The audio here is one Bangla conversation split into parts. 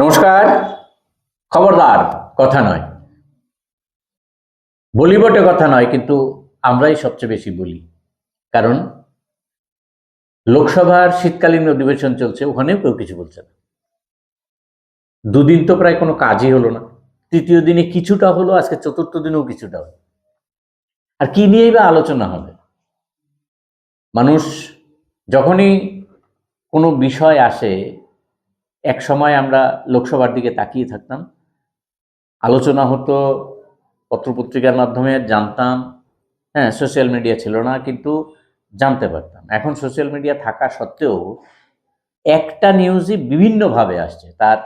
নমস্কার। খবরদার, কথা নয়। বলি বটে কথা নয়, কিন্তু আমরাই সবচেয়ে বেশি বলি। কারণ লোকসভার শীতকালীন অধিবেশন চলছে, ওখানেও কেউ কিছু বলছে না। দুদিন তো প্রায় কোনো কাজই হলো না। তৃতীয় দিনে কিছুটা হলো, আজকে চতুর্থ দিনেও কিছুটা হলো। আর কি নিয়েই বা আলোচনা হবে? মানুষ যখনই কোনো বিষয় আসে এক সময় আমরা লোকসভার দিকে তাকিয়ে থাকতাম। আলোচনা হতো, পত্রপত্রিকার মাধ্যমে জানতাম। হ্যাঁ সোশ্যাল মিডিয়া ছিল না, কিন্তু জানতে পারতাম। এখন সোশ্যাল মিডিয়া থাকা সত্ত্বেও একটা নিউজই বিভিন্নভাবে আসছে। তার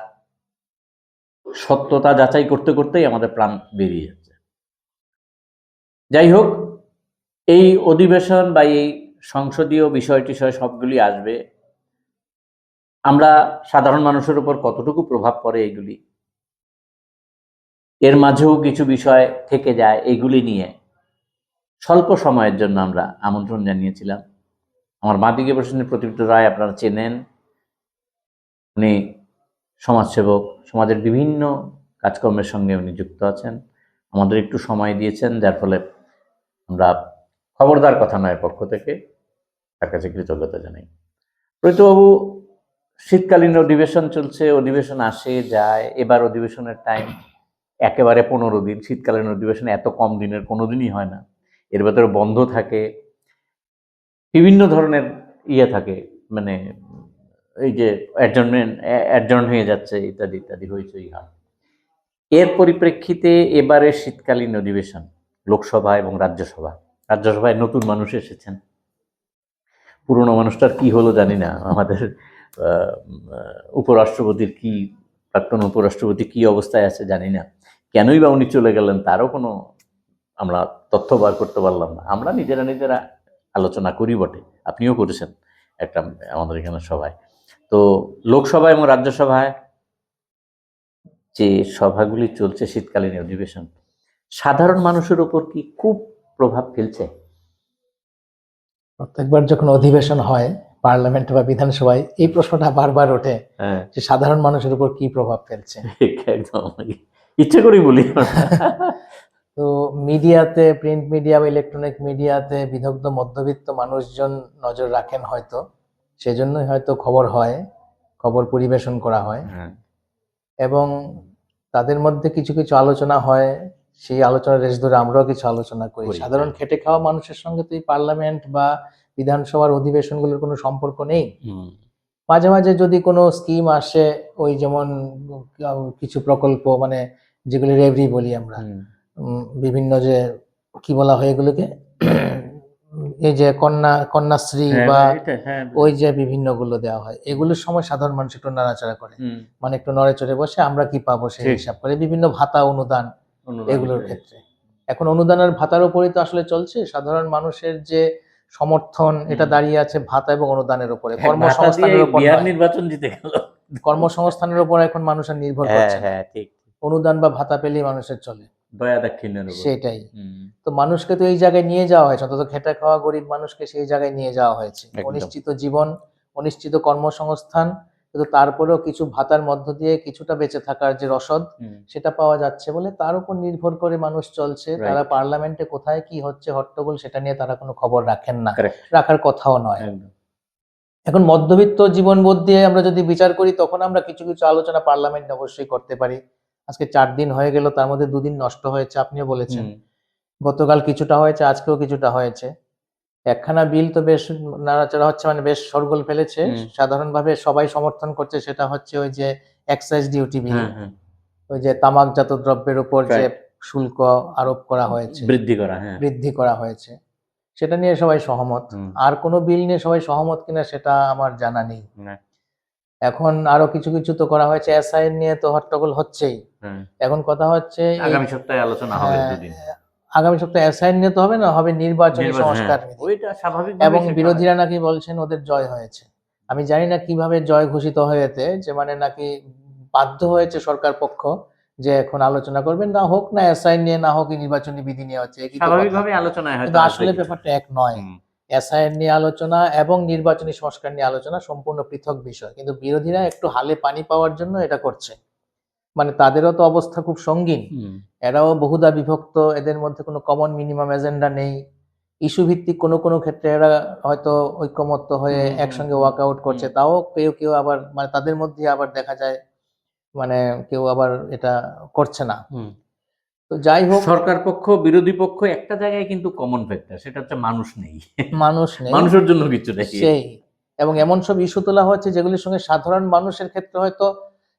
সত্যতা যাচাই করতে করতেই আমাদের প্রাণ বেরিয়ে যাচ্ছে। যাই হোক, এই অধিবেশন বা এই সংসদীয় বিষয় টিষয় সবগুলি আসবে। আমরা সাধারণ মানুষের উপর কতটুকু প্রভাব পড়ে এগুলি? এর মাঝেও কিছু বিষয় থেকে যায় এগুলি নিয়ে। স্বল্প সময়ের জন্য আমরা আমন্ত্রণ জানিয়েছিলাম। আমার বাঁদিকে বসেন প্রদীপ্ত রায় আপনারা চেনেন। উনি সমাজসেবক, সমাজের বিভিন্ন কাজকর্মের সঙ্গে উনি যুক্ত আছেন। আমাদের একটু সময় দিয়েছেন, যার ফলে আমরা খবরদার কথা নয় পক্ষ থেকে। তার কাছে কৃতজ্ঞতা জানাই। প্রীতবাবু শীতকালীন অধিবেশন চলছে, অধিবেশন আসে, যায়। এবার অধিবেশনের টাইম একেবারে পনেরো দিন। শীতকালীন অধিবেশন এত কম দিনের কোনো দিনই হয় না। এর ভেতরে বন্ধ থাকে। বিভিন্ন ধরনের ইয়ে থাকে। মানে এই যে অ্যাডজনমেন্ট অ্যাডজন হয়ে যাচ্ছে, ইত্যাদি ইত্যাদি হইচই হয়। এর পরিপ্রেক্ষিতে এবারে শীতকালীন অধিবেশন, লোকসভা এবং রাজ্যসভা। রাজ্যসভায় নতুন মানুষ এসেছেন। পুরনো মানুষটার কি হলো জানি না। আমাদের উপরাষ্ট্রপতির কি, প্রাক্তন উপরাষ্ট্রপতি কি অবস্থায় আছে জানি না। কেনই বা উনি চলে গেলেন তারও কোনো আমরা তথ্য বার করতে পারলাম না। আমরা নিজেরা নিজেরা আলোচনা করি বটে। আপনিও করেছেন একটা, আমাদের এখানে সভায়। তো লোকসভা এবং রাজ্যসভায় যে সভাগুলি চলছে শীতকালীন অধিবেশন, সাধারণ মানুষের উপর কি খুব প্রভাব ফেলছে? প্রত্যেকবার যখন অধিবেশন হয় পার্লামেন্ট বা বিধানসভায় এই প্রশ্নটা বারবার ওঠে হ্যাঁ। যে সাধারণ মানুষের উপর কি প্রভাব ফেলছে। একদম। ইচ্ছে করেই বলি। তো মিডিয়াতে প্রিন্ট মিডিয়া বা ইলেকট্রনিক মিডিয়াতে বিদগ্ধ মধ্যবিত্ত মানুষজন নজর রাখেন হয়তো। সেজন্যই হয়তো খবর হয় খবর পরিবেশন করা হয়। হ্যাঁ, এবং তাদের মধ্যে কিছু কিছু আলোচনা হয় সেই আলোচনার রেশ ধরে আমরাও কিছু আলোচনা করি। করি, সাধারণ হ্যাঁ। খেটে খাওয়া মানুষের সঙ্গে তো এই পার্লামেন্ট বা বিধানসভার অধিবেশনগুলোর কোনো সম্পর্ক নেই। মাঝে মাঝে যদি কোনো স্কিম আসে ওই যেমন কিছু প্রকল্প মানে যেগুলি রেভরি বলি আমরা বিভিন্ন যে কি বলা হয় এগুলোকে? এই যে কন্যা কন্যাশ্রী হ্যাঁ, বা হ্যাঁ, ওই যে বিভিন্নগুলো দেওয়া হয় এগুলোর সময় সাধারণ মানুষ একটু নাড়াচাড়া করে। মানে একটু নড়ে চড়ে বসে আমরা কি পাবো সেই হিসাব করে। বিভিন্ন ভাতা অনুদান অনুদান এগুলোর ক্ষেত্রে। এখন অনুদানের ভাতার উপরেই তো আসলে চলছে। সাধারণ মানুষের যে সমর্থন এটা দাঁড়িয়ে আছে ভাতা এবং অনুদানের উপরে। হ্যাঁ, কর্মসংস্থানের উপর নির্বাচন জিতে গেল। কর্মসংস্থানের উপর এখন মানুষের নির্ভর হ্যাঁ করছে। হ্যাঁ ঠিক অনুদান বা ভাতা পেলেই মানুষের চলে। দয়া দাক্ষিণ্যের উপর। সেটাই। তো মানুষকে তো এই জায়গায় নিয়ে যাওয়া হয়েছে অন্তত খেটে খাওয়া গরিব মানুষকে সেই জায়গায় নিয়ে যাওয়া হয়েছে। অনিশ্চিত জীবন অনিশ্চিত কর্মসংস্থান কিন্তু তারপরেও কিছু ভাতার মধ্য দিয়ে কিছুটা বেঁচে থাকার যে রসদ সেটা পাওয়া যাচ্ছে বলে তার উপর নির্ভর করে মানুষ চলছে। তারা পার্লামেন্টে কোথায় কি হচ্ছে হট্টগোল সেটা নিয়ে তারা কোনো খবর রাখেন না। রাখার কথাও নয়। এখন মধ্যবিত্ত জীবনবোধ দিয়ে আমরা যদি বিচার করি তখন আমরা কিছু কিছু আলোচনা পার্লামেন্টে অবশ্যই করতে পারি। আজকে চার দিন হয়ে গেল তার মধ্যে দুদিন নষ্ট হয়েছে আপনিও বলেছেন। গতকাল কিছুটা হয়েছে আজকেও কিছুটা হয়েছে। একখানা বিল তো বেশ নাড়াচাড়া হচ্ছে মানে বেশ সরগোল ফেলেছে। সাধারণভাবে সবাই সমর্থন করছে সেটা হচ্ছে ওই যে এক্সাইজ ডিউটি বিল ওই যে তামাকজাত দ্রব্যের উপর যে শুল্ক আরোপ করা হয়েছে। বৃদ্ধি করা হ্যাঁ। বৃদ্ধি করা হয়েছে। সেটা নিয়ে সবাই সহমত। আর কোনো বিল নিয়ে সবাই সহমত কিনা সেটা আমার জানা নেই। এখন আরও কিছু কিছু তো করা হয়েছে এসআই নিয়ে তো হট্টগোল হচ্ছেই। হ্যাঁ। এখন কথা হচ্ছে আগামী সপ্তাহে আলোচনা হবে হ্যাঁ, আগামী সপ্তাহে এসআই নিয়ে তো হবে না হবে নির্বাচনী নির্বাচন, সংস্কার হ্যাঁ। ওইটা স্বাভাবিক এবং বিরোধীরা নাকি বলছেন ওদের জয় হয়েছে। আমি জানি না কীভাবে জয় ঘোষিত হয়েছে যে মানে নাকি বাধ্য হয়েছে সরকার পক্ষ যে এখন আলোচনা করবেন না হোক না এসআই নিয়ে না হোক নির্বাচনী বিধি নিয়ে হচ্ছে স্বাভাবিকভাবে আলোচনায় হয়তো কিন্তু আসলে। ব্যাপারটা এক নয়। এসআইআর নিয়ে আলোচনা এবং নির্বাচনী সংস্কার নিয়ে আলোচনা সম্পূর্ণ পৃথক বিষয়। কিন্তু বিরোধীরা একটু হালে পানি পাওয়ার জন্য এটা করছে। মানে তাদেরও তো অবস্থা খুব সঙ্গীন। এরাও বহুদা বিভক্ত এদের মধ্যে কোনো কমন মিনিমাম এজেন্ডা নেই। ইস্যু ভিত্তিক কোনো কোনো ক্ষেত্রে এরা হয়তো ঐক্যমত্য হয়ে একসঙ্গে ওয়ার্কআউট করছে। তাও কেউ কেউ আবার মানে তাদের মধ্যে আবার দেখা যায় মানে কেউ আবার এটা করছে না। তো যাই হোক। সরকার পক্ষ বিরোধী পক্ষ একটা জায়গায় কিন্তু কমন ফ্যাক্টর সেটা হচ্ছে মানুষ নেই। মানুষ নেই। মানুষের জন্য কিছু নেই। সেই। এবং এমন সব ইস্যু তোলা হচ্ছে যেগুলির সঙ্গে সাধারণ মানুষের ক্ষেত্রে হয়তো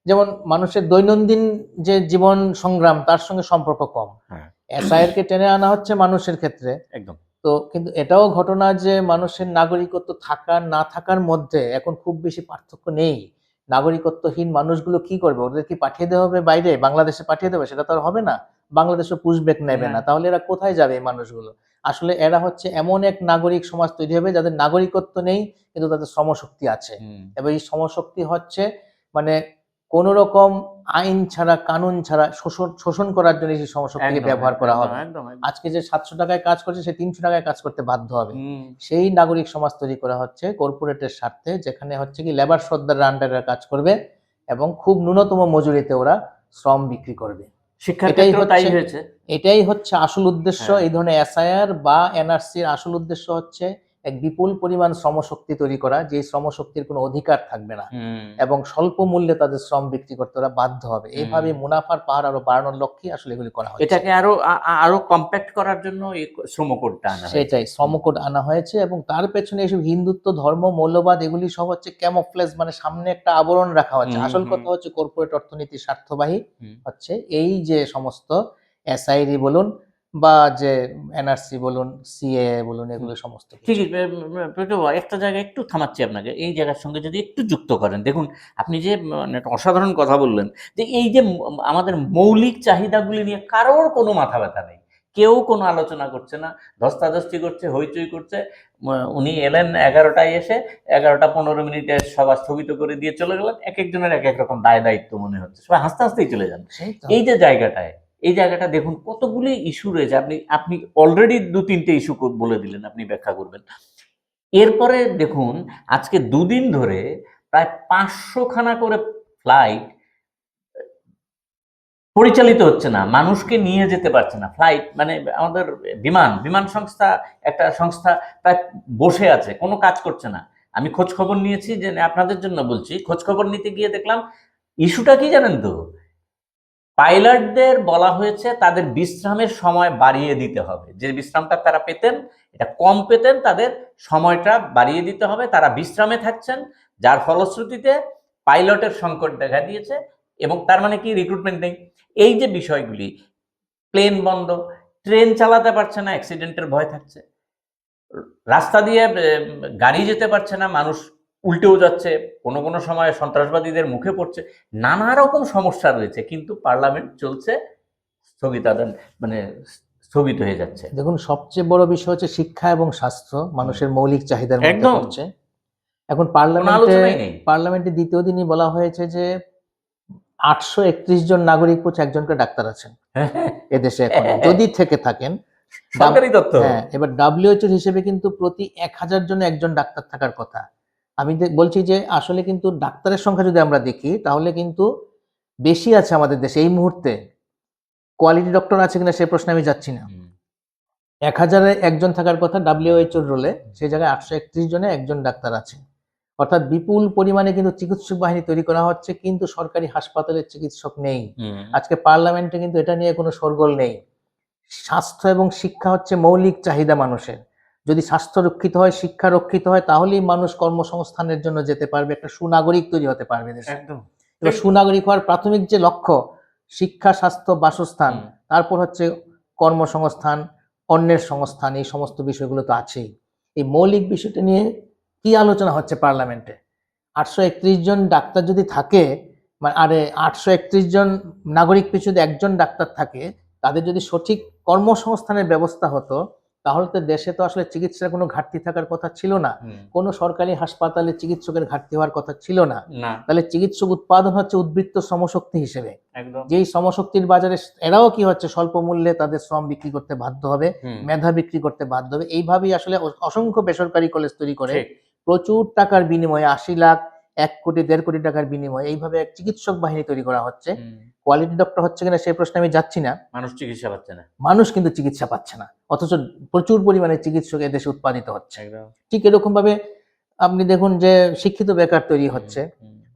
যেমন মানুষের দৈনন্দিন যে জীবন সংগ্রাম তার সঙ্গে সম্পর্ক কম। হ্যাঁ। এসআইআর কে টেনে আনা হচ্ছে মানুষের ক্ষেত্রে। একদম। তো কিন্তু এটাও ঘটনা যে মানুষের নাগরিকত্ব থাকা না থাকার মধ্যে এখন খুব বেশি পার্থক্য নেই। নাগরিকত্বহীন মানুষগুলো কি করবে? ওদের কি পাঠিয়ে দেওয়া হবে বাইরে? বাংলাদেশে পাঠিয়ে দেবে? সেটা তো আর হবে না। বাংলাদেশে পুষবেক নেবে না। না। তাহলে এরা কোথায় যাবে এই মানুষগুলো? আসলে এরা হচ্ছে এমন এক নাগরিক সমাজ তৈরি হবে যাদের নাগরিকত্ব নেই কিন্তু তাদের শ্রমশক্তি আছে। এবং এই শ্রমশক্তি হচ্ছে মানে কোন রকম আইন ছাড়া কানুন ছাড়া শোষণ শোষণ করার জন্য সেই একদম, ব্যবহার করা হবে। আজকে যে সাতশো টাকায় কাজ করছে সে তিনশো টাকায় কাজ করতে বাধ্য হবে। সেই নাগরিক সমাজ তৈরি করা হচ্ছে কর্পোরেটের স্বার্থে যেখানে হচ্ছে কি লেবার শ্রদ্ধার আন্ডারে কাজ করবে এবং খুব ন্যূনতম মজুরিতে ওরা শ্রম বিক্রি করবে। এটাই হচ্ছে- এটাই হচ্ছে আসল উদ্দেশ্য। হ্যাঁ। এই ধরনের এসআইআর বা এনআরসির আসল উদ্দেশ্য হচ্ছে এক বিপুল পরিমাণ শ্রমশক্তি তৈরি করা যে শ্রমশক্তির কোনো অধিকার থাকবে না। এবং স্বল্প মূল্যে তাদের শ্রম বিক্রি করতে ওরা বাধ্য হবে। এইভাবে মুনাফার পাহাড় আরও বাড়ানোর লক্ষ্যে আসলে এগুলি করা হয় এটাকে আরও আরও কম্প্যাক্ট করার জন্য শ্রম কোডটা আনা। সেটাই শ্রমকোড আনা হয়েছে এবং তার পেছনে এসব হিন্দুত্ব ধর্ম মৌলবাদ এগুলি সব হচ্ছে ক্যামোফ্লেজ মানে সামনে একটা আবরণ রাখা হচ্ছে। আসল কথা হচ্ছে কর্পোরেট অর্থনীতির স্বার্থবাহী হচ্ছে এই যে সমস্ত এসআইডি বলুন বা যে এনআরসি বলুন সিএ বলুন এগুলো সমস্ত। ঠিক আছে একটা জায়গায় একটু থামাচ্ছি আপনাকে এই জায়গার সঙ্গে যদি একটু যুক্ত করেন। দেখুন আপনি যে মানে অসাধারণ কথা বললেন যে এই যে আমাদের মৌলিক চাহিদাগুলি নিয়ে কারোর কোনো মাথা ব্যথা নেই। কেউ কোনো আলোচনা করছে না ধস্তাধস্তি করছে হইচই করছে উনি এলেন এগারোটায় এসে এগারোটা পনেরো মিনিটে সভা স্থগিত করে দিয়ে চলে গেলেন এক একজনের এক এক রকম দায় দায়িত্ব মনে হচ্ছে। সবাই হাসতে হাসতেই চলে যান। এই যে জায়গাটায় এই জায়গাটা দেখুন, কতগুলি ইস্যু রয়েছে। আপনি আপনি অলরেডি দু তিনটে ইস্যু বলে দিলেন, আপনি ব্যাখ্যা করবেন। এরপরে দেখুন, আজকে দুদিন ধরে প্রায় পাঁচশো খানা করে ফ্লাইট পরিচালিত হচ্ছে না। মানুষকে নিয়ে যেতে পারছে না। ফ্লাইট মানে আমাদের বিমান বিমান সংস্থা, একটা সংস্থা প্রায় বসে আছে, কোনো কাজ করছে না। আমি খোঁজ খবর নিয়েছি, যে আপনাদের জন্য বলছি খোঁজ খবর নিতে গিয়ে দেখলাম ইস্যুটা কি জানেন তো? পাইলটদের বলা হয়েছে তাদের বিশ্রামের সময় বাড়িয়ে দিতে হবে। যে বিশ্রামটা তারা পেতেন, এটা কম পেতেন, তাদের সময়টা বাড়িয়ে দিতে হবে। তারা বিশ্রামে থাকছেন, যার ফলশ্রুতিতে পাইলটের সংকট দেখা দিয়েছে এবং তার মানে কি রিক্রুটমেন্ট নেই। এই যে বিষয়গুলি প্লেন বন্ধ ট্রেন চালাতে পারছে না অ্যাক্সিডেন্টের ভয় থাকছে, রাস্তা দিয়ে গাড়ি যেতে পারছে না, মানুষ উল্টেও যাচ্ছে কোনো কোনো সময় সন্ত্রাসবাদীদের মুখে পড়ছে নানা রকম সমস্যা রয়েছে কিন্তু পার্লামেন্ট চলছে স্থগিতাদান মানে স্থগিত হয়ে যাচ্ছে। দেখুন সবচেয়ে বড় বিষয় হচ্ছে শিক্ষা এবং স্বাস্থ্য মানুষের মৌলিক চাহিদার মধ্যে পড়ছে। এখন পার্লামেন্টে পার্লামেন্টে দ্বিতীয় দিনই বলা হয়েছে যে আটশো একত্রিশ জন নাগরিক হচ্ছে একজনকে ডাক্তার আছেন এদেশে এখন। যদি থেকে থাকেন সরকারি তথ্য। হ্যাঁ এবার ডাব্লিউএইচওর হিসেবে কিন্তু প্রতি এক হাজার জনে একজন ডাক্তার থাকার কথা। আমি বলছি যে আসলে কিন্তু ডাক্তারের সংখ্যা যদি আমরা দেখি তাহলে কিন্তু বেশি আছে আমাদের দেশে এই মুহূর্তে। কোয়ালিটি ডক্টর আছে কিনা সে প্রশ্নে আমি যাচ্ছি না। এক হাজারে একজন থাকার কথা ডাব্লিউএইচওর রোলে সেই জায়গায় আটশো একত্রিশ জনে একজন ডাক্তার আছে। অর্থাৎ বিপুল পরিমাণে কিন্তু চিকিৎসক বাহিনী তৈরি করা হচ্ছে কিন্তু সরকারি হাসপাতালের চিকিৎসক নেই। আজকে পার্লামেন্টে কিন্তু এটা নিয়ে কোনো সরগোল নেই। স্বাস্থ্য এবং শিক্ষা হচ্ছে মৌলিক চাহিদা মানুষের। যদি স্বাস্থ্য রক্ষিত হয় শিক্ষা রক্ষিত হয় তাহলেই মানুষ কর্মসংস্থানের জন্য যেতে পারবে একটা সুনাগরিক তৈরি হতে পারবে একদম। এবার সুনাগরিক হওয়ার প্রাথমিক যে লক্ষ্য শিক্ষা স্বাস্থ্য বাসস্থান তারপর হচ্ছে কর্মসংস্থান অন্যের সংস্থান এই সমস্ত বিষয়গুলো তো আছেই। এই মৌলিক বিষয়টা নিয়ে কি আলোচনা হচ্ছে পার্লামেন্টে? আটশো একত্রিশ জন ডাক্তার যদি থাকে মানে আরে আটশো একত্রিশ জন নাগরিক পিছু একজন ডাক্তার থাকে তাদের যদি সঠিক কর্মসংস্থানের ব্যবস্থা হতো তাহলে তো দেশে তো আসলে চিকিৎসার কোনো ঘাটতি থাকার কথা ছিল না। কোনো সরকারি হাসপাতালে চিকিৎসকের ঘাটতি হওয়ার কথা ছিল না। তাহলে চিকিৎসক উৎপাদন হচ্ছে উদ্বৃত্ত শ্রমশক্তি হিসেবে। যেই শ্রমশক্তির বাজারে এরাও কি হচ্ছে? স্বল্প মূল্যে তাদের শ্রম বিক্রি করতে বাধ্য হবে মেধা বিক্রি করতে বাধ্য হবে। এইভাবেই আসলে অসংখ্য বেসরকারি কলেজ তৈরি করে। প্রচুর টাকার বিনিময়ে আশি লাখ এক কোটি দেড় কোটি টাকার বিনিময়ে এইভাবে এক চিকিৎসক বাহিনী তৈরি করা হচ্ছে। কোয়ালিটি ডক্টর হচ্ছে কিনা সেই প্রশ্নে আমি যাচ্ছি না। মানুষ চিকিৎসা পাচ্ছে না। মানুষ কিন্তু চিকিৎসা পাচ্ছে না। অথচ প্রচুর পরিমাণে চিকিৎসক এদেশে উৎপাদিত হচ্ছে। ঠিক এরকম ভাবে আপনি দেখুন যে শিক্ষিত বেকার তৈরি হচ্ছে।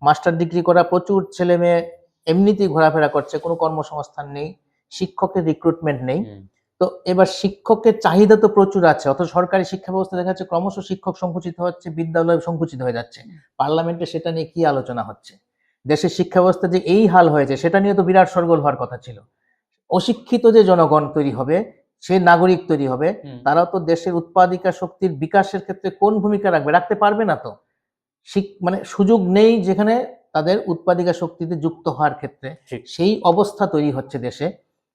মাস্টার ডিগ্রি করা প্রচুর ছেলে মেয়ে এমনিতেই ঘোরাফেরা করছে কোনো কর্মসংস্থান নেই শিক্ষকের রিক্রুটমেন্ট নেই। তো এবার শিক্ষকের চাহিদা তো প্রচুর আছে অথচ সরকারি শিক্ষা ব্যবস্থা দেখা যাচ্ছে ক্রমশ শিক্ষক সংকুচিত হচ্ছে বিদ্যালয় সংকুচিত হয়ে যাচ্ছে। পার্লামেন্টে সেটা নিয়ে কি আলোচনা হচ্ছে? দেশের শিক্ষা ব্যবস্থা যে এই হাল হয়েছে সেটা নিয়ে তো বিরাট সরগোল হওয়ার কথা ছিল। অশিক্ষিত যে জনগণ তৈরি হবে সে নাগরিক তৈরি হবে। তারাও তো দেশের উৎপাদিকা শক্তির বিকাশের ক্ষেত্রে কোন ভূমিকা রাখবে রাখতে পারবে না তো। মানে সুযোগ নেই যেখানে তাদের উৎপাদিকা শক্তিতে যুক্ত হওয়ার ক্ষেত্রে। সেই অবস্থা তৈরি হচ্ছে দেশে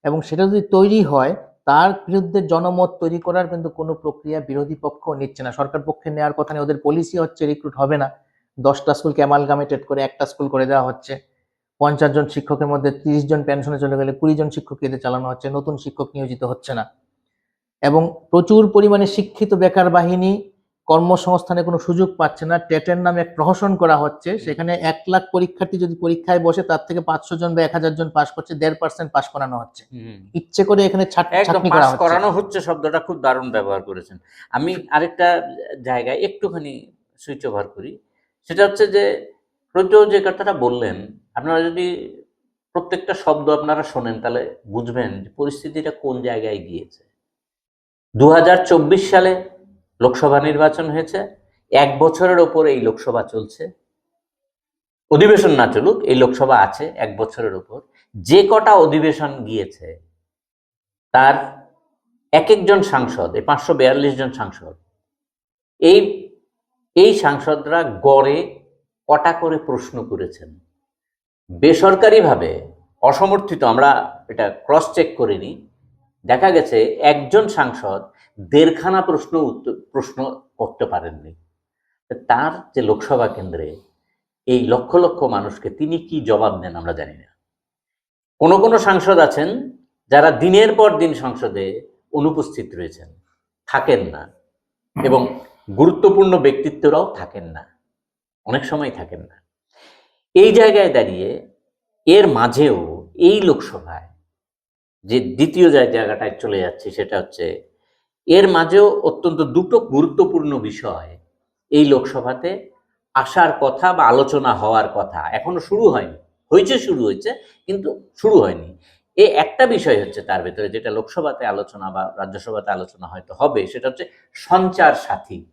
এবং সেটা যদি তৈরি হয় তার বিরুদ্ধে জনমত তৈরি করার কিন্তু কোনো প্রক্রিয়া বিরোধী পক্ষ নিচ্ছে না। সরকার পক্ষে নেওয়ার কথা নেই, ওদের পলিসি হচ্ছে রিক্রুট হবে না। দশটা স্কুলকে অ্যামালগামেটেড করে একটা স্কুল করে দেওয়া হচ্ছে। পঞ্চাশ জন শিক্ষকের মধ্যে তিরিশ জন পেনশনে চলে গেলে কুড়ি জন শিক্ষক এদের চালানো হচ্ছে, নতুন শিক্ষক নিয়োজিত হচ্ছে না। এবং প্রচুর পরিমাণে শিক্ষিত বেকার বাহিনী কর্মসংস্থানে কোনো সুযোগ পাচ্ছে না। টেটের নামে এক প্রহসন করা হচ্ছে। সেখানে এক লাখ পরীক্ষার্থী যদি পরীক্ষায় বসে তার থেকে পাঁচশো জন বা এক হাজার জন পাস করছে দেড় পার্সেন্ট পাস করানো হচ্ছে। ইচ্ছে করে এখানে করানো হচ্ছে শব্দটা খুব দারুণ ব্যবহার করেছেন। আমি আরেকটা জায়গায় একটুখানি সুইচ ওভার করি। সেটা হচ্ছে যে প্রচুর যে কথাটা বললেন আপনারা যদি প্রত্যেকটা শব্দ আপনারা শোনেন তাহলে বুঝবেন যে পরিস্থিতিটা কোন জায়গায় গিয়েছে। দু হাজার চব্বিশ সালে লোকসভা নির্বাচন হয়েছে, এক বছরের ওপর এই লোকসভা চলছে, অধিবেশন না চলুক, এই লোকসভা আছে এক বছরের ওপর, যে কটা অধিবেশন গিয়েছে, তার এক একজন সাংসদ, এই পাঁচশো বিয়াল্লিশ জন সাংসদ, এই এই সাংসদরা গড়ে কটা করে প্রশ্ন করেছেন? বেসরকারিভাবে অসমর্থিত, আমরা এটা ক্রস চেক করিনি, দেখা গেছে একজন সাংসদ দেড়খানা প্রশ্ন উত্তর, প্রশ্ন করতে পারেননি। তার যে লোকসভা কেন্দ্রে এই লক্ষ লক্ষ মানুষকে তিনি কি জবাব দেন আমরা জানি না। কোনো কোনো সাংসদ আছেন যারা দিনের পর দিন সংসদে অনুপস্থিত রয়েছেন, থাকেন না এবং গুরুত্বপূর্ণ ব্যক্তিত্বরাও থাকেন না, অনেক সময় থাকেন না। এই জায়গায় দাঁড়িয়ে এর মাঝেও এই লোকসভায় যে দ্বিতীয় জায়গাটায় চলে যাচ্ছে সেটা হচ্ছে এর মাঝেও অত্যন্ত দুটো গুরুত্বপূর্ণ বিষয় এই লোকসভাতে আসার কথা বা আলোচনা হওয়ার কথা এখনও শুরু হয়নি। হয়েছে, শুরু হয়েছে, কিন্তু শুরু হয়নি। এই একটা বিষয় হচ্ছে তার ভেতরে যেটা লোকসভাতে আলোচনা বা রাজ্যসভাতে আলোচনা হয়তো হবে, সেটা হচ্ছে সঞ্চার সাথী।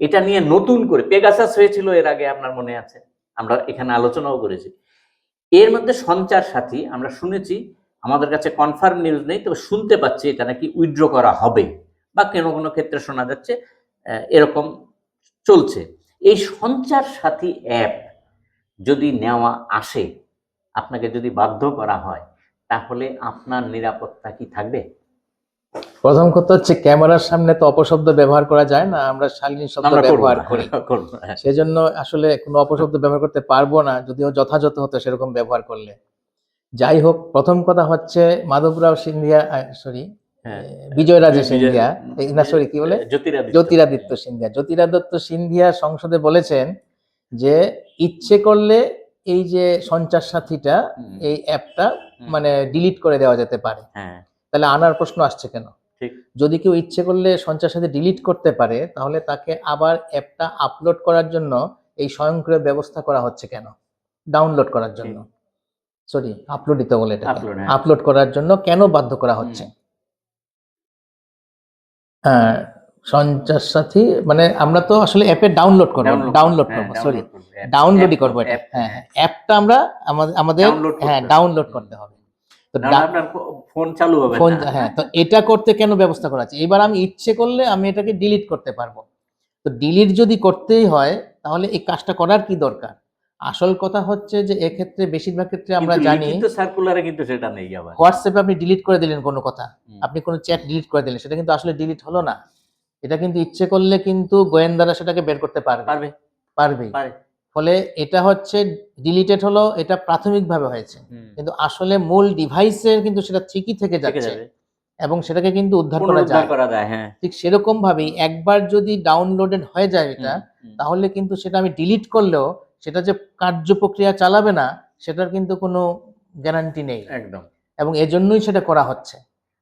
এটা নিয়ে নতুন করে, পেগাসাস হয়েছিল এর আগে আপনার মনে আছে? আমরা এখানে আলোচনাও করেছি। এর মধ্যে সঞ্চার সাথী আমরা শুনেছি, আমাদের কাছে কনফার্ম নিউজ নেই, তবে শুনতে পাচ্ছি এটা নাকি উইথড্র করা হবে। বা কোনো কোনো ক্ষেত্রে শোনা যাচ্ছে এরকম চলছে এই সঞ্চার সাথী অ্যাপ যদি নেওয়া আসে আপনাকে যদি বাধ্য করা হয় তাহলে আপনার নিরাপত্তা কি থাকবে প্রথম কথা হচ্ছে ক্যামেরার সামনে তো অপশব্দ ব্যবহার করা যায় না আমরা শালীন শব্দ ব্যবহার করি। সেজন্য আসলে কোনো অপশব্দ ব্যবহার করতে পারব না যদিও যথাযথ হতো সেরকম ব্যবহার করলে যাই হোক প্রথম কথা হচ্ছে মাধবরাও সিন্ধিয়া সরি। বিজয়রাজে বিজয়- সিন্ধিয়া। না সরি কি বলে? জ্যোতিরাদিত্য সিন্ধিয়া। জ্যোতিরাদিত্য সিন্ধিয়া সংসদে বলেছেন যে ইচ্ছে করলে এই যে সঞ্চার সাথীটা এই অ্যাপটা মানে ডিলিট করে দেওয়া যেতে পারে। হ্যাঁ। তাহলে আনার প্রশ্ন আসছে কেন? যদি কেউ ইচ্ছে করলে সঞ্চার সাথে ডিলিট করতে পারে তাহলে তাকে আবার অ্যাপটা আপলোড করার জন্য এই স্বয়ংক্রিয় ব্যবস্থা করা হচ্ছে কেন? ডাউনলোড করার জন্য। সরি আপলোডিত বলে এটা হ্যাঁ। আপলোড করার জন্য কেন বাধ্য করা হচ্ছে? হ্যাঁ সঞ্চার সাথী মানে আমরা তো আসলে অ্যাপে ডাউনলোড করব ডাউনলোড হ্যাঁ, করব সরি app, ডাউনলোডই করব এটা হ্যাঁ অ্যাপটা আমরা আমাদের হ্যাঁ ডাউনলোড করতে হবে। তো ফোন চালু হবে ফোন হ্যাঁ তো এটা করতে কেন ব্যবস্থা করা আছে? এবার আমি ইচ্ছে করলে আমি এটাকে ডিলিট করতে পারব। তো ডিলিট যদি করতেই হয় তাহলে এই কাজটা করার কি দরকার? আসল কথা হচ্ছে যে এক্ষেত্রে বেশিরভাগ ক্ষেত্রে আমরা জানি সার্কুলারে কিন্তু সেটা নেই আবার। হোয়াটসঅ্যাপে আপনি ডিলিট করে দিলেন কোনো কথা। আপনি কোনো চ্যাট ডিলিট করে দিলেন সেটা কিন্তু আসলে ডিলিট হলো না। এটা কিন্তু ইচ্ছে করলে কিন্তু গোয়েন্দারা সেটাকে বের করতে পারবে। পারবে। পারবেই পারে। ফলে এটা হচ্ছে ডিলিটেড হলো এটা প্রাথমিকভাবে হয়েছে। কিন্তু আসলে মূল ডিভাইসের কিন্তু সেটা ঠিকই থেকে যাচ্ছে। এবং সেটাকে কিন্তু উদ্ধার করা যায়। করা যায় হ্যাঁ। ঠিক সেরকম ভাবেই একবার যদি ডাউনলোডেড হয়ে যায় এটা। তাহলে কিন্তু সেটা আমি ডিলিট করলেও সেটা যে কার্য প্রক্রিয়া চালাবে না সেটার কিন্তু কোনো গ্যারান্টি নেই। একদম। এবং এজন্যই সেটা করা হচ্ছে।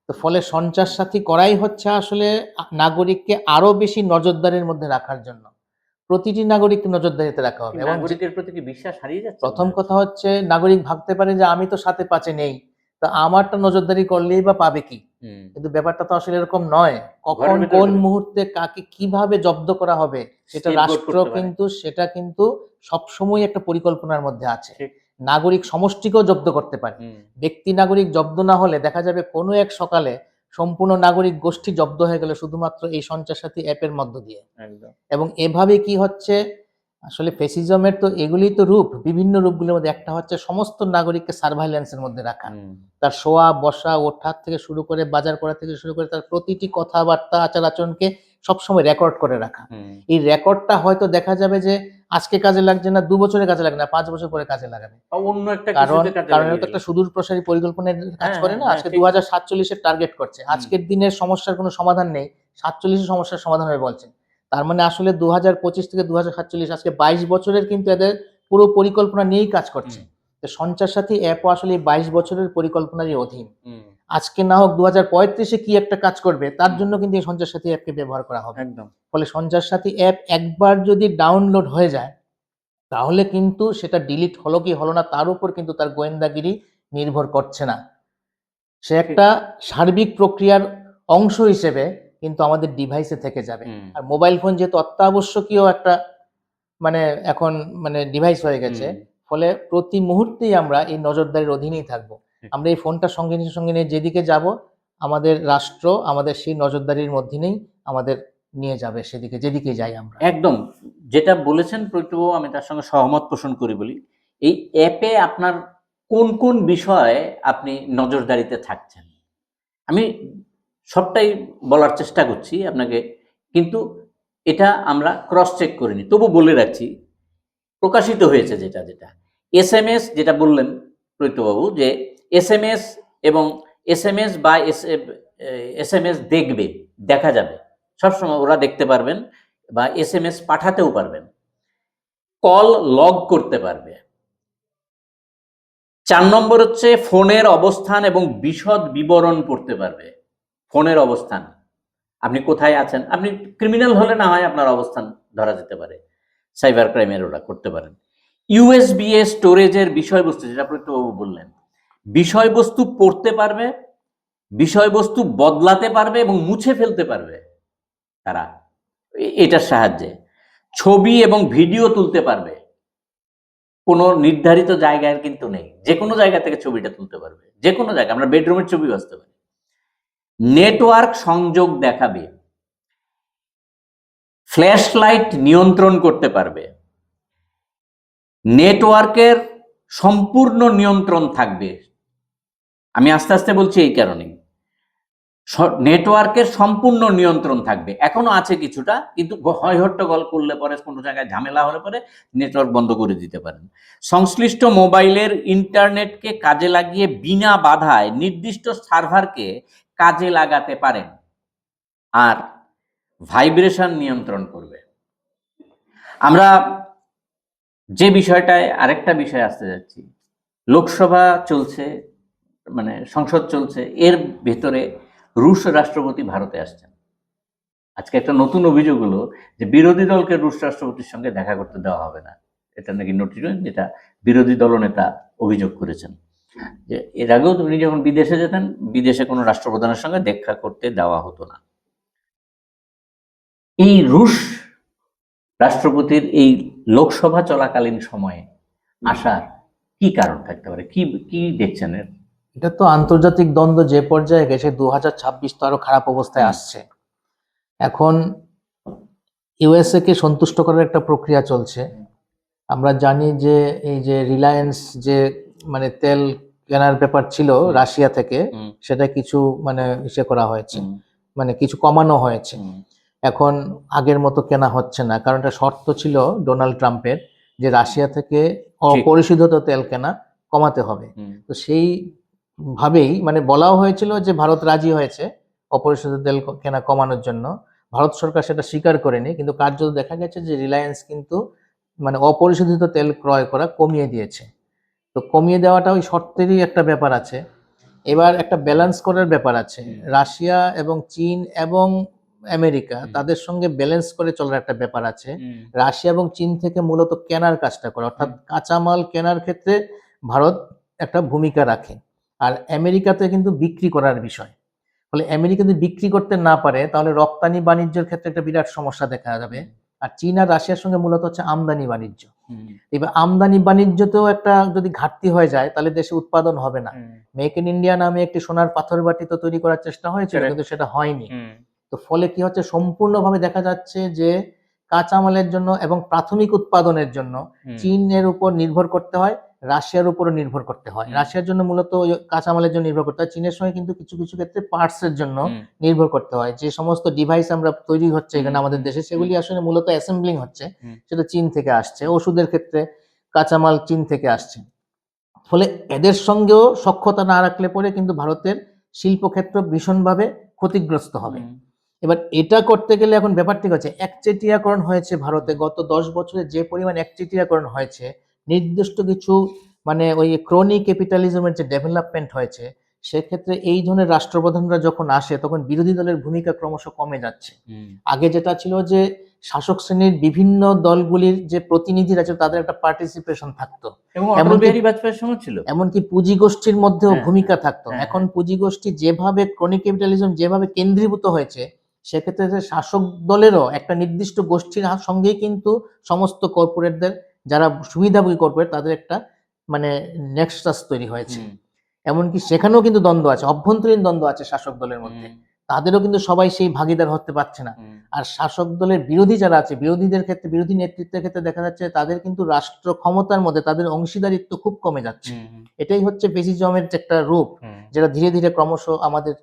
তো ফলে সঞ্চার সাথী করাই হচ্ছে আসলে নাগরিককে আরও বেশি নজরদারির মধ্যে রাখার জন্য। প্রতিটি নাগরিককে নজরদারিতে রাখা হবে। এবং নাগরিকের প্রতি কি বিশ্বাস হারিয়ে যাচ্ছে? প্রথম কথা হচ্ছে নাগরিক ভাবতে পারে যে আমি তো সাথে পাচে নেই। তা আমারটা নজরদারি করলেই বা পাবে কি। কিন্তু ব্যাপারটা তো আসলে এরকম নয়। কখন কোন মুহূর্তে কাকে কীভাবে জব্দ করা হবে সেটা রাষ্ট্র কিন্তু সেটা কিন্তু সবসময় একটা পরিকল্পনার মধ্যে আছে। নাগরিক সমষ্টিকেও জব্দ করতে পারে। ব্যক্তি নাগরিক জব্দ না হলে দেখা যাবে কোনো এক সকালে সম্পূর্ণ নাগরিক গোষ্ঠী জব্দ হয়ে গেলে শুধুমাত্র এই সঞ্চার সাথী অ্যাপের মধ্য দিয়ে। এবং এভাবে কি হচ্ছে? আসলে ফেসিজমের তো এগুলি তো রূপ বিভিন্ন রূপগুলোর মধ্যে একটা হচ্ছে সমস্ত নাগরিককে সার্ভাইলেন্সের মধ্যে রাখা। তার শোয়া বসা ওঠার থেকে শুরু করে বাজার করা থেকে শুরু করে তার প্রতিটি কথাবার্তা আচার আচরণকে সবসময় রেকর্ড করে রাখা। এই রেকর্ডটা হয়তো দেখা যাবে যে আজকে কাজে লাগছে না দু বছরে কাজে লাগবে না পাঁচ বছর পরে কাজে লাগাবে। অন্য একটা কারণ কারণ এটা একটা সুদূর প্রসারী পরিকল্পনার কাজ হ্যাঁ, করে না হ্যাঁ, আজকে। দু হাজার সাতচল্লিশের টার্গেট করছে। আজকের দিনের সমস্যার কোনো সমাধান নেই সাতচল্লিশের সমস্যার সমাধান হয়ে বলছে। তার মানে আসলে দু হাজার পঁচিশ থেকে দু হাজার সাতচল্লিশ আজকে বাইশ বছরের কিন্তু এদের পুরো পরিকল্পনা নিয়েই কাজ করছে। তো সঞ্চার সাথী অ্যাপও আসলে বাইশ বছরের পরিকল্পনারই অধীন। আজকে না হোক দু হাজার পঁয়ত্রিশে কি একটা কাজ করবে তার জন্য কিন্তু এই সঞ্চার সাথী অ্যাপকে ব্যবহার করা হবে। একদম। ফলে সঞ্চার সাথী অ্যাপ একবার যদি ডাউনলোড হয়ে যায় তাহলে কিন্তু সেটা ডিলিট হলো কি হলো না তার উপর কিন্তু তার গোয়েন্দাগিরি নির্ভর করছে না। সে একটা সার্বিক প্রক্রিয়ার অংশ হিসেবে কিন্তু আমাদের ডিভাইসে থেকে যাবে। আর মোবাইল ফোন যেহেতু অত্যাবশ্যকীয় একটা মানে এখন মানে ডিভাইস হয়ে গেছে ফলে প্রতি মুহূর্তেই আমরা এই নজরদারির অধীনেই থাকব। আমরা এই ফোনটা সঙ্গে নিয়ে সঙ্গে নিয়ে যেদিকে যাব আমাদের রাষ্ট্র আমাদের সেই নজরদারির মধ্যেই আমাদের নিয়ে যাবে সেদিকে যেদিকে যাই আমরা। একদম। যেটা বলেছেন প্রত্যেক আমি তার সঙ্গে সহমত পোষণ করি বলি। এই অ্যাপে আপনার কোন কোন বিষয়ে আপনি নজরদারিতে থাকছেন? আমি সবটাই বলার চেষ্টা করছি আপনাকে, কিন্তু এটা আমরা ক্রস চেক করিনি। তবু বলে রাখছি, প্রকাশিত হয়েছে যেটা যেটা। এস এম এস যেটা বললেন প্রত্যবাবু যে এস এম এস এবং এস এম এস বা এস এস এম এস দেখবে, দেখা যাবে। সবসময় ওরা দেখতে পারবেন বা এস এম এস পাঠাতেও পারবেন। কল লগ করতে পারবে। চার নম্বর হচ্ছে ফোনের অবস্থান এবং বিশদ বিবরণ পড়তে পারবে। ফোনের অবস্থান। আপনি কোথায় আছেন? আপনি ক্রিমিনাল হলে না হয় আপনার অবস্থান ধরা যেতে পারে। সাইবার ক্রাইমের ওরা করতে পারেন। ইউএসবিএ স্টোরেজের বিষয়বস্তু, যেটা প্রত্যবাবু বললেন, বিষয়বস্তু পড়তে পারবে, বিষয়বস্তু বদলাতে পারবে এবং মুছে ফেলতে পারবে তারা। এটার সাহায্যে। ছবি এবং ভিডিও তুলতে পারবে। কোনো নির্ধারিত জায়গায় কিন্তু নেই। যে কোনো জায়গা থেকে ছবিটা তুলতে পারবে। যে কোনো জায়গা আমরা বেডরুমের ছবি আসতে পারি। নেটওয়ার্ক সংযোগ দেখাবে। ফ্ল্যাশ লাইট নিয়ন্ত্রণ করতে পারবে। নেটওয়ার্কের সম্পূর্ণ নিয়ন্ত্রণ থাকবে। আমি আস্তে আস্তে বলছি এই কারণেই। স- নেটওয়ার্কের সম্পূর্ণ নিয়ন্ত্রণ থাকবে। এখনও আছে কিছুটা, কিন্তু হয় হট্টগোল করলে পরে কোনো জায়গায় ঝামেলা হলে পরে নেটওয়ার্ক বন্ধ করে দিতে পারেন। সংশ্লিষ্ট মোবাইলের ইন্টারনেটকে কাজে লাগিয়ে বিনা বাধায় নির্দিষ্ট সার্ভারকে কাজে লাগাতে পারেন। আর ভাইব্রেশন নিয়ন্ত্রণ করবে আমরা যে বিষয়টায় আরেকটা বিষয় আসতে যাচ্ছি। লোকসভা চলছে মানে সংসদ চলছে, এর ভেতরে রুশ রাষ্ট্রপতি ভারতে আসছেন। আজকে একটা নতুন অভিযোগ হলো যে বিরোধী দলকে রুশ রাষ্ট্রপতির সঙ্গে দেখা করতে দেওয়া হবে না। এটা নাকি নোটিশ যেটা বিরোধী দলনেতা অভিযোগ করেছেন। এর আগেও উনি যখন বিদেশে যেতেন, বিদেশে কোনো রাষ্ট্রপ্রধানের সঙ্গে দেখা করতে দেওয়া হতো না। এই রুশ রাষ্ট্রপতির এই লোকসভা চলাকালীন সময়ে আসার কি কারণ থাকতে পারে? কি কি দেখছেন এটা তো আন্তর্জাতিক দ্বন্দ্ব যে পর্যায়ে গেছে দু হাজার ছাব্বিশ তো আরও খারাপ অবস্থায় আসছে। এখন ইউএসএ কে সন্তুষ্ট করার একটা প্রক্রিয়া চলছে। আমরা জানি যে এই যে রিলায়েন্স যে মানে তেল কেনার ব্যাপার ছিল রাশিয়া থেকে সেটা কিছু মানে ইসে করা হয়েছে। মানে কিছু কমানো হয়েছে। এখন আগের মতো কেনা হচ্ছে না। কারণ এটা শর্ত ছিল ডোনাল্ড ট্রাম্পের যে রাশিয়া থেকে অপরিশোধিত তেল কেনা কমাতে হবে। তো সেই ভাবেই মানে বলাও হয়েছিল যে ভারত রাজি হয়েছে অপরিশোধিত তেল কেনা কমানোর জন্য। ভারত সরকার সেটা স্বীকার করেনি কিন্তু কার্যত দেখা গেছে যে রিলায়েন্স কিন্তু মানে অপরিশোধিত তেল ক্রয় করা কমিয়ে দিয়েছে। তো কমিয়ে দেওয়াটা ওই শর্তেরই একটা ব্যাপার আছে। এবার একটা ব্যালেন্স করার ব্যাপার আছে। রাশিয়া এবং চীন এবং আমেরিকা তাদের সঙ্গে ব্যালেন্স করে চলার একটা ব্যাপার আছে। রাশিয়া এবং চীন থেকে মূলত কেনার কাজটা করে। অর্থাৎ কাঁচামাল কেনার ক্ষেত্রে ভারত একটা ভূমিকা রাখে। আর আমেরিকাতে কিন্তু বিক্রি করার বিষয়। ফলে আমেরিকা যদি বিক্রি করতে না পারে তাহলে রপ্তানি বাণিজ্যের ক্ষেত্রে একটা বিরাট সমস্যা দেখা যাবে। আর চীন আর রাশিয়ার সঙ্গে মূলত হচ্ছে আমদানি বাণিজ্য। এবার আমদানি বাণিজ্যতেও একটা যদি ঘাটতি হয়ে যায় তাহলে দেশে উৎপাদন হবে না। মেক ইন ইন্ডিয়া নামে একটি সোনার পাথর বাটি তো তৈরি করার চেষ্টা হয়েছিল কিন্তু সেটা হয়নি। তো ফলে কি হচ্ছে? সম্পূর্ণভাবে দেখা যাচ্ছে যে কাঁচামালের জন্য এবং প্রাথমিক উৎপাদনের জন্য চীনের উপর নির্ভর করতে হয়। রাশিয়ার উপরও নির্ভর করতে হয়। রাশিয়ার জন্য মূলত কাঁচামালের জন্য নির্ভর করতে হয়। চীনের সঙ্গে কিন্তু কিছু কিছু ক্ষেত্রে পার্টস এর জন্য নির্ভর করতে হয়। যে সমস্ত ডিভাইস আমরা তৈরি হচ্ছে এখানে আমাদের দেশে সেগুলি আসলে মূলত অ্যাসেম্বলিং হচ্ছে। সেটা চীন থেকে আসছে। ওষুধের ক্ষেত্রে কাঁচামাল চীন থেকে আসছে। ফলে এদের সঙ্গেও সক্ষতা না রাখলে পরে কিন্তু ভারতের শিল্পক্ষেত্র ভীষণভাবে ক্ষতিগ্রস্ত হবে। এবার এটা করতে গেলে এখন ব্যাপারটি হচ্ছে একচেটিয়াকরণ হয়েছে ভারতে গত দশ বছরে যে পরিমাণ একচেটিয়াকরণ হয়েছে নির্দিষ্ট কিছু মানে ওই ক্রনি ক্যাপিটালিজমের যে ডেভেলপমেন্ট হয়েছে সেক্ষেত্রে এই ধরনের রাষ্ট্রপ্রধানরা যখন আসে তখন বিরোধী দলের ভূমিকা ক্রমশ কমে যাচ্ছে। আগে যেটা ছিল যে শাসক শ্রেণির বিভিন্ন দলগুলির যে প্রতিনিধিরা ছিল তাদের একটা পার্টিসিপেশন থাকতো। এবং এমনকি- পুঁজি গোষ্ঠীর ছিল মধ্যেও হ্যাঁ, ভূমিকা থাকতো। এখন পুঁজি গোষ্ঠী যেভাবে ক্রনিক ক্যাপিটালিজম যেভাবে কেন্দ্রীভূত হয়েছে সেক্ষেত্রে শাসক দলেরও একটা নির্দিষ্ট গোষ্ঠীর সঙ্গেই কিন্তু সমস্ত কর্পোরেটদের যারা সুবিধাভোগী কর্পোরেট তাদের একটা মানে নেক্সাস তৈরি হয়েছে। এমনকি সেখানেও কিন্তু দ্বন্দ্ব আছে অভ্যন্তরীণ দ্বন্দ্ব আছে শাসক দলের মধ্যে। তাদেরও কিন্তু সবাই সেই ভাগিদার হতে পারছে না। আর শাসক দলের বিরোধী যারা আছে বিরোধীদের ক্ষেত্রে বিরোধী নেতৃত্বের ক্ষেত্রে দেখা যাচ্ছে তাদের কিন্তু রাষ্ট্র ক্ষমতার মধ্যে তাদের অংশীদারিত্ব খুব কমে যাচ্ছে। এটাই হচ্ছে ফেসিজমের যে একটা রূপ যেটা ধীরে ধীরে ক্রমশ আমাদের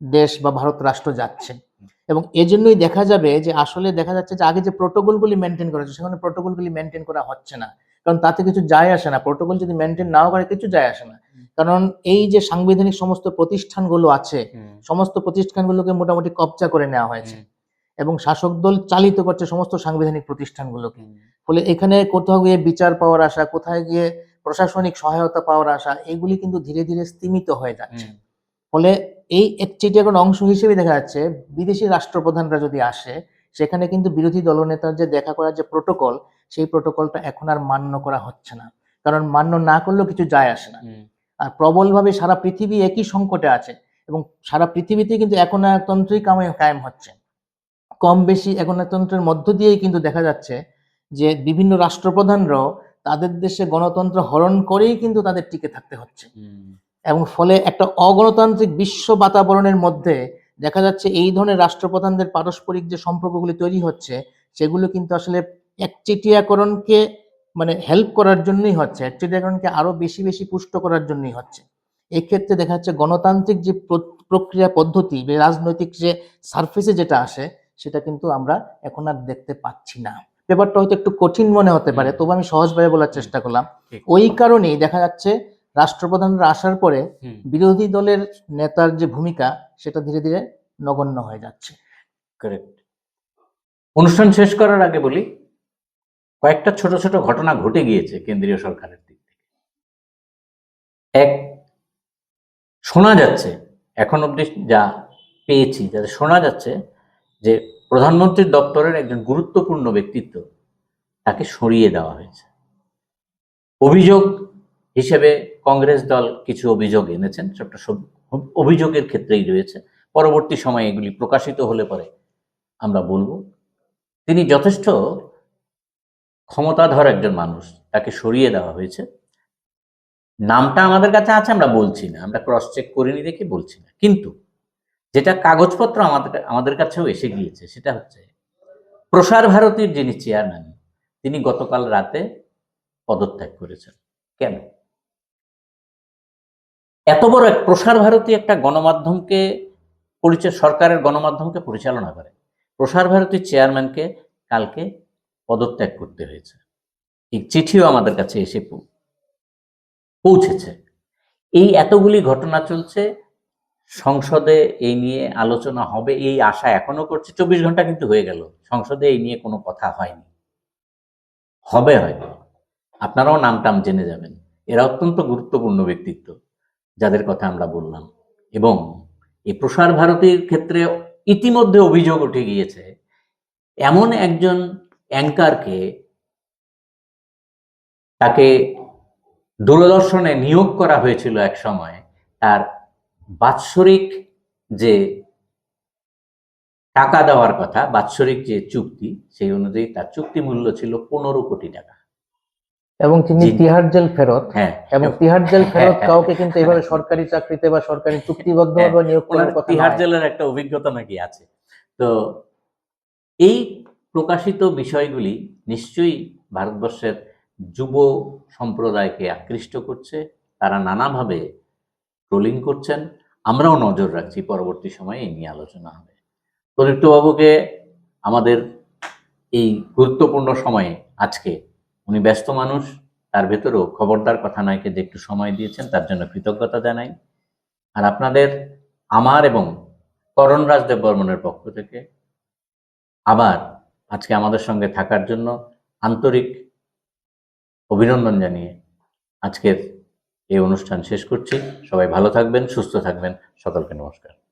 দেশ বা ভারত রাষ্ট্র যাচ্ছে। এবং এজন্যই দেখা যাবে যে আসলে দেখা যাচ্ছে যে আগে যে প্রোটোকলগুলি মেনটেন করা হচ্ছে সেখানে প্রোটোকলগুলি মেনটেন করা হচ্ছে না। কারণ তাতে কিছু যায় আসে না। প্রোটোকল যদি মেনটেন নাও করে কিছু যায় আসে না। কারণ এই যে সাংবিধানিক সমস্ত প্রতিষ্ঠানগুলো আছে সমস্ত প্রতিষ্ঠানগুলোকে মোটামুটি কবজা করে নেওয়া হয়েছে। এবং শাসক দল চালিত করছে সমস্ত সাংবিধানিক প্রতিষ্ঠানগুলোকে। ফলে এখানে কোথাও গিয়ে বিচার পাওয়ার আশা কোথায় গিয়ে প্রশাসনিক সহায়তা পাওয়ার আশা এগুলি কিন্তু ধীরে ধীরে স্তীমিত হয়ে যাচ্ছে। ফলে এই একচেটিয়াকরণ অংশ হিসেবে দেখা যাচ্ছে বিদেশি রাষ্ট্রপ্রধানরা যদি আসে সেখানে কিন্তু বিরোধী দলনেতার যে দেখা করার যে প্রোটোকল সেই প্রোটোকলটা এখন আর মান্য করা হচ্ছে না। কারণ মান্য না করলেও কিছু যায় আসে না। আর প্রবলভাবে সারা পৃথিবী একই সংকটে আছে এবং সারা পৃথিবীতে কিন্তু একনায়কতন্ত্রই কামে কায়েম হচ্ছে। কম বেশি একনায়কতন্ত্রের মধ্য দিয়েই কিন্তু দেখা যাচ্ছে যে বিভিন্ন রাষ্ট্রপ্রধানরাও তাদের দেশে গণতন্ত্র হরণ করেই কিন্তু তাদের টিকে থাকতে হচ্ছে। এবং ফলে একটা অগণতান্ত্রিক বিশ্ব বাতাবরণের মধ্যে দেখা যাচ্ছে এই ধরনের রাষ্ট্রপ্রধানদের পারস্পরিক যে সম্পর্কগুলি তৈরি হচ্ছে সেগুলো কিন্তু আসলে একচেটিয়াকরণকে মানে হেল্প করার জন্যই হচ্ছে একচেটিয়াকরণকে আরও বেশি বেশি পুষ্ট করার জন্যই হচ্ছে। এক্ষেত্রে দেখা যাচ্ছে গণতান্ত্রিক যে প্র- প্রক্রিয়া পদ্ধতি বা রাজনৈতিক যে সার্ফেসে যেটা আসে সেটা কিন্তু আমরা এখন আর দেখতে পাচ্ছি না। ব্যাপারটা হয়তো একটু কঠিন মনে হতে পারে। তবু আমি সহজভাবে বলার চেষ্টা করলাম। ওই কারণেই দেখা যাচ্ছে রাষ্ট্রপ্রধানরা আসার পরে বিরোধী দলের নেতার যে ভূমিকা সেটা ধীরে ধীরে নগণ্য হয়ে যাচ্ছে. অনুষ্ঠান শেষ করার আগে বলি কয়েকটা ছোট ছোট ঘটনা ঘটে গিয়েছে কেন্দ্রীয় সরকারের দিক থেকে। এক শোনা যাচ্ছে এখন অবধি যা পেয়েছি যাতে শোনা যাচ্ছে যে প্রধানমন্ত্রীর দপ্তরের একজন গুরুত্বপূর্ণ ব্যক্তিত্ব তাকে সরিয়ে দেওয়া হয়েছে। অভিযোগ হিসেবে কংগ্রেস দল কিছু অভিযোগ এনেছেন সবটা সব অভিযোগের ক্ষেত্রেই রয়েছে। পরবর্তী সময়ে এগুলি প্রকাশিত হলে পরে আমরা বলব, তিনি যথেষ্ট ক্ষমতাধর একজন মানুষ, তাকে সরিয়ে দেওয়া হয়েছে। নামটা আমাদের কাছে আছে, আমরা বলছি না, আমরা ক্রস চেক করিনি দেখে বলছি না। কিন্তু যেটা কাগজপত্র আমাদের আমাদের কাছেও এসে গিয়েছে, সেটা হচ্ছে প্রসার ভারতীর যিনি চেয়ারম্যান তিনি গতকাল রাতে পদত্যাগ করেছেন। কেন? এত বড় এক প্রসার ভারতী একটা গণমাধ্যমকে পরিচয়, সরকারের গণমাধ্যমকে পরিচালনা করে। প্রসার ভারতীর চেয়ারম্যানকে কালকে পদত্যাগ করতে হয়েছে। এই চিঠিও আমাদের কাছে এসে পৌঁছেছে। এই এতগুলি ঘটনা চলছে, সংসদে এই নিয়ে আলোচনা হবে, এই আশা এখনও করছে। চব্বিশ ঘণ্টা কিন্তু হয়ে গেল, সংসদে এই নিয়ে কোনো কথা হয়নি। হবে হয়তো। আপনারাও নাম টাম জেনে যাবেন। এরা অত্যন্ত গুরুত্বপূর্ণ ব্যক্তিত্ব। যাদের কথা আমরা বললাম। এবং এই প্রসার ভারতীর ক্ষেত্রে ইতিমধ্যে অভিযোগ উঠে গিয়েছে, এমন একজন অ্যাঙ্কারকে তাকে দূরদর্শনে নিয়োগ করা হয়েছিল এক সময়, তার বাৎসরিক যে টাকা দেওয়ার কথা, বাৎসরিক যে চুক্তি, সেই অনুযায়ী তার চুক্তি মূল্য ছিল পনেরো কোটি টাকা। এবং তিনি। তিহার জেল ফেরত হ্যাঁ। এবং তিহার জেল ফেরত হ্যাঁ, কাউকে কিন্তু এভাবে সরকারি চাকরিতে বা সরকারি চুক্তিবদ্ধভাবে নিয়োগ করার কথা তিহার জেলের একটা অভিজ্ঞতা নাকি আছে। তো এই প্রকাশিত বিষয়গুলি নিশ্চয়ই ভারতবর্ষের যুব সম্প্রদায়কে আকৃষ্ট করছে। তারা নানাভাবে ট্রোলিং করছেন। আমরাও নজর রাখছি পরবর্তী সময়ে এই নিয়ে আলোচনা হবে। প্রদীপ্তবাবুকে আমাদের এই গুরুত্বপূর্ণ সময়ে আজকে উনি ব্যস্ত মানুষ, তার ভেতরেও খবরদার কথা নাইকে যে একটু সময় দিয়েছেন, তার জন্য কৃতজ্ঞতা জানাই। আর আপনাদের, আমার এবং করণ রাজদেব বর্মনের পক্ষ থেকে আবার আজকে আমাদের সঙ্গে থাকার জন্য আন্তরিক অভিনন্দন জানিয়ে আজকের এই অনুষ্ঠান শেষ করছি। সবাই ভালো থাকবেন, সুস্থ থাকবেন। সকলকে নমস্কার।